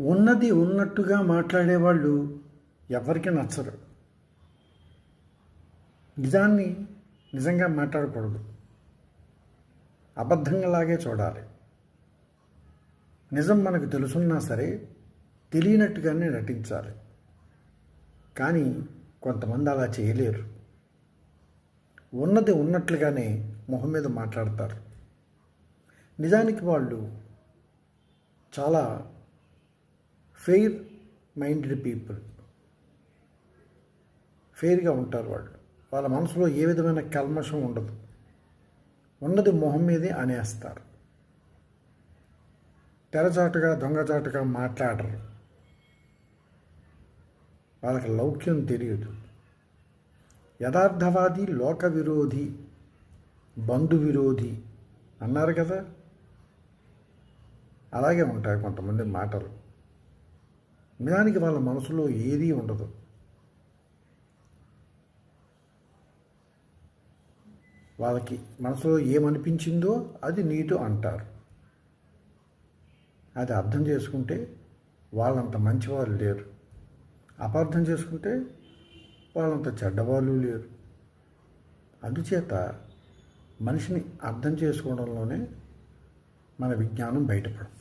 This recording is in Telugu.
ఉన్నది ఉన్నట్టుగా మాట్లాడేవాళ్ళు ఎవరికి నచ్చరు. నిజాన్ని నిజంగా మాట్లాడకూడదు. అబద్ధంలాగే చూడాలి. నిజం మనకు తెలుసున్నా సరే తెలియనట్టుగానే నటించాలి. కానీ కొంతమంది అలా చేయలేరు. ఉన్నది ఉన్నట్లుగానే మొహం మీద మాట్లాడతారు. నిజానికి వాళ్ళు చాలా ఫెయిర్ మైండెడ్ పీపుల్ ఫెయిర్గా ఉంటారు వాళ్ళు. వాళ్ళ మనసులో ఏ విధమైన కల్మషం ఉండదు. ఉన్నది మొహం మీదే అనేస్తారు. తెరచాటుగా దొంగచాటుగా మాట్లాడరు. వాళ్ళకి లౌక్యం తెలియదు. యథార్థవాది లోక విరోధి బంధు విరోధి అన్నారు కదా? అలాగే ఉంటాయి కొంతమంది మాటలు. నిజానికి వాళ్ళ మనసులో ఏదీ ఉండదు. వాళ్ళకి మనసులో ఏమనిపించిందో అది నీతో అంటారు. అది అర్థం చేసుకుంటే వాళ్ళంత మంచివాళ్ళు లేరు. అపార్థం చేసుకుంటే వాళ్ళంత చెడ్డవాళ్ళు లేరు. అందుచేత మనిషిని అర్థం చేసుకోవడంలోనే మన విజ్ఞానం బయటపడు